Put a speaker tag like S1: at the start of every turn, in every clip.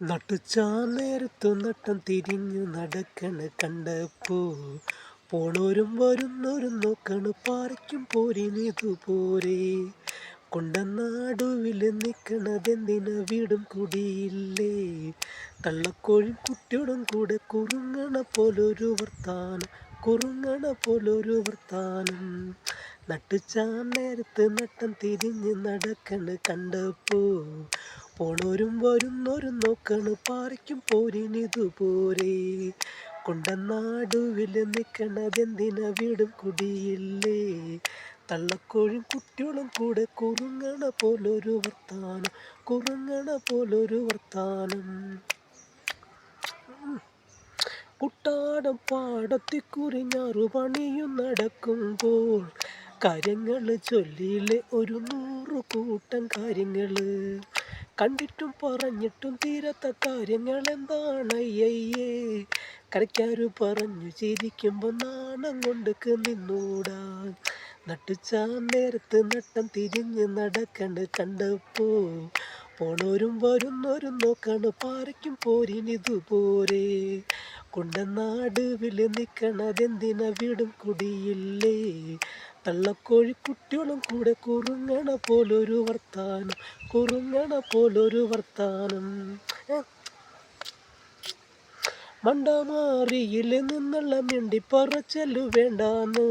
S1: നട്ടുച്ചാൻ നേരത്തു നട്ടം തിരിഞ്ഞു നടക്കണ് കണ്ടപ്പോ പോണോരും വരുന്നോരും നോക്കണ് പാറയ്ക്കും പോരിനിതുപോരെ കൊണ്ടനാടുവിൽ നിൽക്കണതെന്തിന വീടും കുടിയില്ലേ? തള്ളക്കോഴും കുട്ടിയോടും കൂടെ കുറുങ്ങണ പോലൊരു വർത്താനം കുറുങ്ങണ പോലൊരു വർത്താനം. നട്ടുച്ചാൻ നേരത്ത് നട്ടം തിരിഞ്ഞ് നടക്കണ് കണ്ടപ്പോ. പോണോരും വരുന്നോരും നോക്കണ് പാറയ്ക്കും പോരിനിതുപോരെ കൊണ്ടനാടുവിൽ നിൽക്കണതെന്തിന വീടും കുടിയില്ലേ? തള്ളക്കോഴും കുട്ടികളും കൂടെ കുറുങ്ങണ പോലൊരു വർത്താനം കുറുങ്ങണ പോലൊരു വർത്താനം. കുട്ടാടം പാടത്തിക്കുറിഞ്ഞാറു പണിയും നടക്കുമ്പോൾ കാര്യങ്ങൾ ചൊല്ലിയിലെ ഒരു നൂറ് കൂട്ടം കാര്യങ്ങൾ കണ്ടിട്ടും പറഞ്ഞിട്ടും തീരത്ത കാര്യങ്ങൾ എന്താണ് അയ്യേ കരയ്ക്കാരു പറഞ്ഞു ചിരിക്കുമ്പോൾ നാണം കൊണ്ടുക്ക് നിന്നൂടാ. നട്ടുച്ചാ നേരത്ത് നട്ടം തിരിഞ്ഞ് നടക്കണ്ട് കണ്ടപ്പോ പോണോരും വരുന്നോരും നോക്കണ് പാറയ്ക്കും പോരിനിതുപോരെ കുണ്ടനാടുവിൽ നിൽക്കണതെന്തിന വീടും കുടിയില്ലേ? തള്ളക്കോഴി കുട്ടികളും കൂടെ കുറുങ്ങണ പോലൊരു വർത്താനം കുറുങ്ങണ പോലൊരു വർത്താനം. മണ്ടമാറിയിൽ നിന്നുള്ള മിണ്ടി പറച്ചല്ലു വേണ്ടാന്ന്.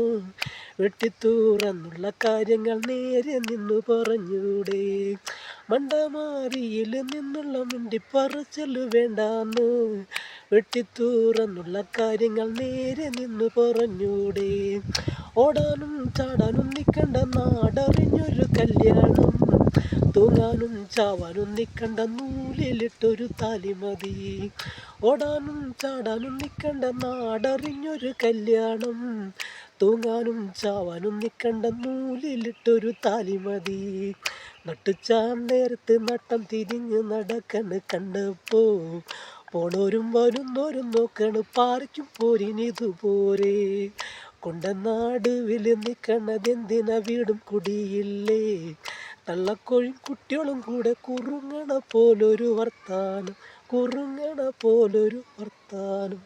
S1: വെട്ടിത്തൂറന്നുള്ള കാര്യങ്ങൾ നേരെ നിന്നു പറഞ്ഞൂടെ. മണ്ടമാറിയിൽ നിന്നുള്ള മിണ്ടി പറച്ചല്ലു വേണ്ടാന്ന്. വെട്ടിത്തൂറന്നുള്ള കാര്യങ്ങൾ നേരെ നിന്ന് പറഞ്ഞൂടെ. ഓടാനും ചാടാനും നിൽക്കണ്ട നാടറിഞ്ഞൊരു കല്യാണം. തൂങ്ങാനും ചാവാനും നിൽക്കണ്ട നൂലിലിട്ടൊരു താലിമതി ഓടാനും ചാടാനും നിൽക്കണ്ട നാടറിഞ്ഞൊരു കല്യാണം. തൂങ്ങാനും ചാവാനും നിൽക്കണ്ട നൂലിലിട്ടൊരു താലിമതി നട്ടുച്ചാൻ നേരത്ത് നട്ടം തിരിഞ്ഞ് നടക്കണ് കണ്ടപ്പോ പോണോരും വരുന്നോരും നോക്കണ് പാറയ്ക്കും പോരിനിതുപോരെ കൊണ്ടനാടുവിൽ നിൽക്കണതെന്തിന വീടും കുടിയില്ലേ? തള്ളക്കോഴും കുട്ടികളും കൂടെ കുറുങ്ങണ പോലൊരു വർത്താനം കുറുങ്ങണ പോലൊരു വർത്താനം.